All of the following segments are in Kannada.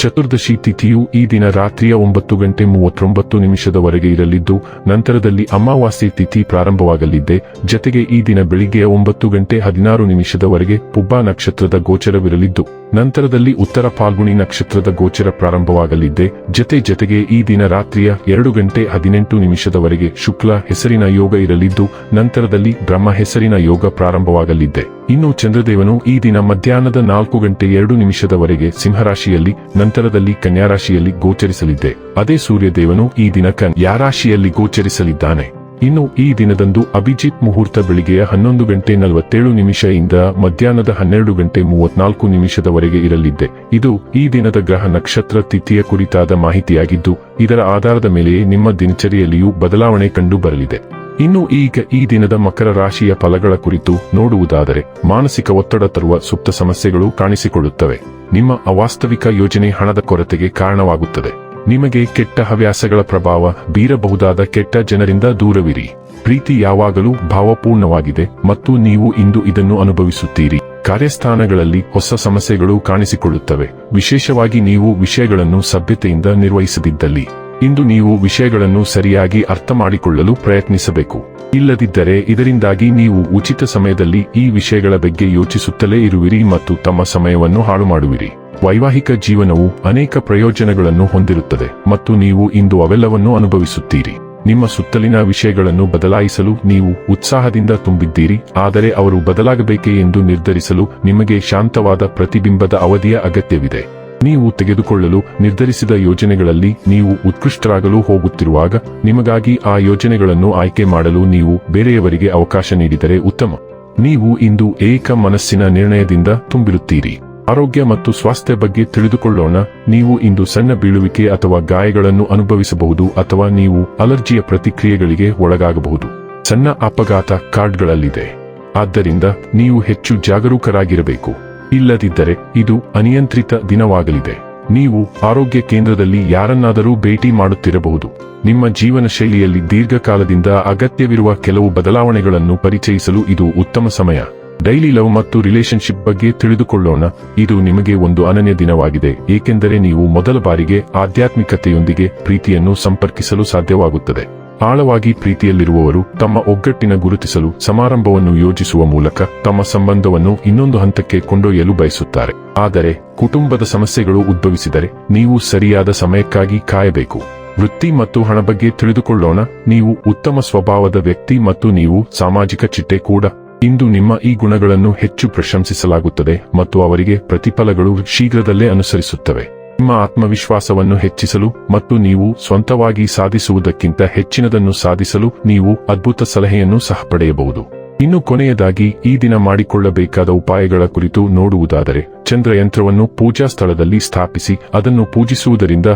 ಚತುರ್ದಶಿ ತಿಥಿಯು ಈ ದಿನ ರಾತ್ರಿಯ ಒಂಬತ್ತು ಗಂಟೆ ಮೂವತ್ತೊಂಬತ್ತು ನಿಮಿಷದವರೆಗೆ ಇರಲಿದ್ದು, ನಂತರದಲ್ಲಿ ಅಮಾವಾಸ್ಯೆ ತಿಥಿ ಪ್ರಾರಂಭವಾಗಲಿದೆ ಜತೆಗೆ ಈ ದಿನ ಬೆಳಿಗ್ಗೆಯ ಒಂಬತ್ತು ಗಂಟೆ ಹದಿನಾರು ನಿಮಿಷದವರೆಗೆ ಪುಬ್ಬಾ ನಕ್ಷತ್ರದ ಗೋಚರವಿರಲಿದ್ದು, ನಂತರದಲ್ಲಿ ಉತ್ತರ ಫಾಲ್ಗುಣಿ ನಕ್ಷತ್ರದ ಗೋಚರ ಪ್ರಾರಂಭವಾಗಲಿದೆ ಜತೆ ಜತೆಗೆ ಈ ದಿನ ರಾತ್ರಿಯ ಎರಡು ಗಂಟೆ ಹದಿನೆಂಟು ನಿಮಿಷದವರೆಗೆ ಶುಕ್ಲ ಹೆಸರಿನ ಯೋಗ ಇರಲಿದ್ದು, ನಂತರದಲ್ಲಿ ಬ್ರಹ್ಮ ಹೆಸರಿನ ಯೋಗ ಪ್ರಾರಂಭವಾಗಲಿದ್ದೆ. ಇನ್ನು ಚಂದ್ರದೇವನು ಈ ದಿನ ಮಧ್ಯಾಹ್ನದ ನಾಲ್ಕು ಗಂಟೆ ಎರಡು ನಿಮಿಷದವರೆಗೆ ಸಿಂಹರಾಶಿಯಲ್ಲಿ, ನಂತರದಲ್ಲಿ ಕನ್ಯಾರಾಶಿಯಲ್ಲಿ ಗೋಚರಿಸಲಿದ್ದೆ. ಅದೇ ಸೂರ್ಯದೇವನು ಈ ದಿನ ಕನ್ಯಾರಾಶಿಯಲ್ಲಿ ಗೋಚರಿಸಲಿದ್ದಾನೆ. ಇನ್ನು ಈ ದಿನದಂದು ಅಭಿಜಿತ್ ಮುಹೂರ್ತ ಬೆಳಿಗ್ಗೆಯ ಹನ್ನೊಂದು ಗಂಟೆ ನಲವತ್ತೇಳು ನಿಮಿಷದಿಂದ ಮಧ್ಯಾಹ್ನದ ಹನ್ನೆರಡು ಗಂಟೆ ಮೂವತ್ನಾಲ್ಕು ನಿಮಿಷದವರೆಗೆ ಇರಲಿದ್ದೆ. ಇದು ಈ ದಿನದ ಗ್ರಹ ನಕ್ಷತ್ರ ತಿಥಿಯ ಕುರಿತಾದ ಮಾಹಿತಿಯಾಗಿದ್ದು, ಇದರ ಆಧಾರದ ಮೇಲೆಯೇ ನಿಮ್ಮ ದಿನಚರಿಯಲ್ಲಿಯೂ ಬದಲಾವಣೆ ಕಂಡು ಬರಲಿದೆ ಇನ್ನು ಈಗ ಈ ದಿನದ ಮಕರ ರಾಶಿಯ ಫಲಗಳ ಕುರಿತು ನೋಡುವುದಾದರೆ, ಮಾನಸಿಕ ಒತ್ತಡ ತರುವ ಸುಪ್ತ ಸಮಸ್ಯೆಗಳು ಕಾಣಿಸಿಕೊಳ್ಳುತ್ತವೆ. ನಿಮ್ಮ ಅವಾಸ್ತವಿಕ ಯೋಜನೆ ಹಣದ ಕೊರತೆಗೆ ಕಾರಣವಾಗುತ್ತದೆ. ನಿಮಗೆ ಕೆಟ್ಟ ಹವ್ಯಾಸಗಳ ಪ್ರಭಾವ ಬೀರಬಹುದಾದ ಕೆಟ್ಟ ಜನರಿಂದ ದೂರವಿರಿ. ಪ್ರೀತಿ ಯಾವಾಗಲೂ ಭಾವಪೂರ್ಣವಾಗಿದೆ ಮತ್ತು ನೀವು ಇಂದು ಇದನ್ನು ಅನುಭವಿಸುತ್ತೀರಿ. ಕಾರ್ಯಸ್ಥಾನಗಳಲ್ಲಿ ಹೊಸ ಸಮಸ್ಯೆಗಳು ಕಾಣಿಸಿಕೊಳ್ಳುತ್ತವೆ. ವಿಶೇಷವಾಗಿ ನೀವು ವಿಷಯಗಳನ್ನು ಸಭ್ಯತೆಯಿಂದ ನಿರ್ವಹಿಸದಿದ್ದಲ್ಲಿ. ಇಂದು ನೀವು ವಿಷಯಗಳನ್ನು ಸರಿಯಾಗಿ ಅರ್ಥ ಮಾಡಿಕೊಳ್ಳಲು ಪ್ರಯತ್ನಿಸಬೇಕು. ಇಲ್ಲದಿದ್ದರೆ ಇದರಿಂದಾಗಿ ನೀವು ಉಚಿತ ಸಮಯದಲ್ಲಿ ಈ ವಿಷಯಗಳ ಬಗ್ಗೆ ಯೋಚಿಸುತ್ತಲೇ ಇರುವಿರಿ ಮತ್ತು ತಮ್ಮ ಸಮಯವನ್ನು ಹಾಳು ಮಾಡುವಿರಿ ವೈವಾಹಿಕ ಜೀವನವು ಅನೇಕ ಪ್ರಯೋಜನಗಳನ್ನು ಹೊಂದಿರುತ್ತದೆ ಮತ್ತು ನೀವು ಇಂದು ಅವೆಲ್ಲವನ್ನೂ ಅನುಭವಿಸುತ್ತೀರಿ. ನಿಮ್ಮ ಸುತ್ತಲಿನ ವಿಷಯಗಳನ್ನು ಬದಲಾಯಿಸಲು ನೀವು ಉತ್ಸಾಹದಿಂದ ತುಂಬಿದ್ದೀರಿ, ಆದರೆ ಅವರು ಬದಲಾಗಬೇಕೆ ಎಂದು ನಿರ್ಧರಿಸಲು ನಿಮಗೆ ಶಾಂತವಾದ ಪ್ರತಿಬಿಂಬದ ಅವಧಿಯ ಅಗತ್ಯವಿದೆ. ನೀವು ತೆಗೆದುಕೊಳ್ಳಲು ನಿರ್ಧರಿಸಿದ ಯೋಜನೆಗಳಲ್ಲಿ ನೀವು ಉತ್ಕೃಷ್ಟರಾಗಲು ಹೋಗುತ್ತಿರುವಾಗ ನಿಮಗಾಗಿ ಆ ಯೋಜನೆಗಳನ್ನು ಆಯ್ಕೆ ಮಾಡಲು ನೀವು ಬೇರೆಯವರಿಗೆ ಅವಕಾಶ ನೀಡಿದರೆ ಉತ್ತಮ. ನೀವು ಇಂದು ಏಕ ಮನಸ್ಸಿನ ನಿರ್ಣಯದಿಂದ ತುಂಬಿರುತ್ತೀರಿ. ಆರೋಗ್ಯ ಮತ್ತು ಸ್ವಾಸ್ಥ್ಯ ಬಗ್ಗೆ ತಿಳಿದುಕೊಳ್ಳೋಣ. ನೀವು ಇಂದು ಸಣ್ಣ ಬೀಳುವಿಕೆ ಅಥವಾ ಗಾಯಗಳನ್ನು ಅನುಭವಿಸಬಹುದು ಅಥವಾ ನೀವು ಅಲರ್ಜಿಯ ಪ್ರತಿಕ್ರಿಯೆಗಳಿಗೆ ಒಳಗಾಗಬಹುದು. ಸಣ್ಣ ಅಪಘಾತ ಕಾರ್ಡ್ಗಳಲ್ಲಿದೆ. ಆದ್ದರಿಂದ ನೀವು ಹೆಚ್ಚು ಜಾಗರೂಕರಾಗಿರಬೇಕು. ಇಲ್ಲದಿದ್ದರೆ ಇದು ಅನಿಯಂತ್ರಿತ ದಿನವಾಗಲಿದೆ. ನೀವು ಆರೋಗ್ಯ ಕೇಂದ್ರದಲ್ಲಿ ಯಾರನ್ನಾದರೂ ಭೇಟಿ ಮಾಡುತ್ತಿರಬಹುದು. ನಿಮ್ಮ ಜೀವನ ಶೈಲಿಯಲ್ಲಿ ದೀರ್ಘಕಾಲದಿಂದ ಅಗತ್ಯವಿರುವ ಕೆಲವು ಬದಲಾವಣೆಗಳನ್ನು ಪರಿಚಯಿಸಲು ಇದು ಉತ್ತಮ ಸಮಯ. ಡೈಲಿ ಲವ್ ಮತ್ತು ರಿಲೇಶನ್ಶಿಪ್ ಬಗ್ಗೆ ತಿಳಿದುಕೊಳ್ಳೋಣ. ಇದು ನಿಮಗೆ ಒಂದು ಅನನ್ಯ ದಿನವಾಗಿದೆ, ಏಕೆಂದರೆ ನೀವು ಮೊದಲ ಬಾರಿಗೆ ಆಧ್ಯಾತ್ಮಿಕತೆಯೊಂದಿಗೆ ಪ್ರೀತಿಯನ್ನು ಸಂಪರ್ಕಿಸಲು ಸಾಧ್ಯವಾಗುತ್ತದೆ. ಆಳವಾಗಿ ಪ್ರೀತಿಯಲ್ಲಿರುವವರು ತಮ್ಮ ಒಗ್ಗಟ್ಟಿನ ಗುರುತಿಸಲು ಸಮಾರಂಭವನ್ನು ಯೋಜಿಸುವ ಮೂಲಕ ತಮ್ಮ ಸಂಬಂಧವನ್ನು ಇನ್ನೊಂದು ಹಂತಕ್ಕೆ ಕೊಂಡೊಯ್ಯಲು ಬಯಸುತ್ತಾರೆ. ಆದರೆ ಕುಟುಂಬದ ಸಮಸ್ಯೆಗಳು ಉದ್ಭವಿಸಿದರೆ ನೀವು ಸರಿಯಾದ ಸಮಯಕ್ಕಾಗಿ ಕಾಯಬೇಕು. ವೃತ್ತಿ ಮತ್ತು ಹಣ ಬಗ್ಗೆ ತಿಳಿದುಕೊಳ್ಳೋಣ. ನೀವು ಉತ್ತಮ ಸ್ವಭಾವದ ವ್ಯಕ್ತಿ ಮತ್ತು ನೀವು ಸಾಮಾಜಿಕ ಚಿಟ್ಟೆ ಕೂಡ. ಇಂದು ನಿಮ್ಮ ಈ ಗುಣಗಳನ್ನು ಹೆಚ್ಚು ಪ್ರಶಂಸಿಸಲಾಗುತ್ತದೆ ಮತ್ತು ಅವರಿಗೆ ಪ್ರತಿಫಲಗಳು ಶೀಘ್ರದಲ್ಲೇ ಅನುಸರಿಸುತ್ತವೆ. ನಿಮ್ಮ ಆತ್ಮವಿಶ್ವಾಸವನ್ನು ಹೆಚ್ಚಿಸಲು ಮತ್ತು ನೀವು ಸ್ವಂತವಾಗಿ ಸಾಧಿಸುವುದಕ್ಕಿಂತ ಹೆಚ್ಚಿನದನ್ನು ಸಾಧಿಸಲು ನೀವು ಅದ್ಭುತ ಸಲಹೆಯನ್ನು ಸಹ ಪಡೆಯಬಹುದು. ಇನ್ನು ಕೊನೆಯದಾಗಿ, ಈ ದಿನ ಮಾಡಿಕೊಳ್ಳಬೇಕಾದ ಉಪಾಯಗಳ ಕುರಿತು ನೋಡುವುದಾದರೆ ಚಂದ್ರಯಂತ್ರವನ್ನು ಪೂಜಾ ಸ್ಥಳದಲ್ಲಿ ಸ್ಥಾಪಿಸಿ ಅದನ್ನು ಪೂಜಿಸುವುದರಿಂದ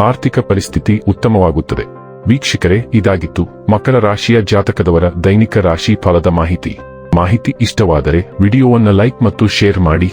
ಆರ್ಥಿಕ ಪರಿಸ್ಥಿತಿ ಉತ್ತಮವಾಗುತ್ತದೆ. ವೀಕ್ಷಕರೇ, ಇದಾಗಿತ್ತು ಮಕರ ರಾಶಿಯ ಜಾತಕದವರ ದೈನಿಕ ರಾಶಿ ಫಲದ ಮಾಹಿತಿ. ಮಾಹಿತಿ ಇಷ್ಟವಾದರೆ ವಿಡಿಯೋವನ್ನು ಲೈಕ್ ಮತ್ತು ಶೇರ್ ಮಾಡಿ.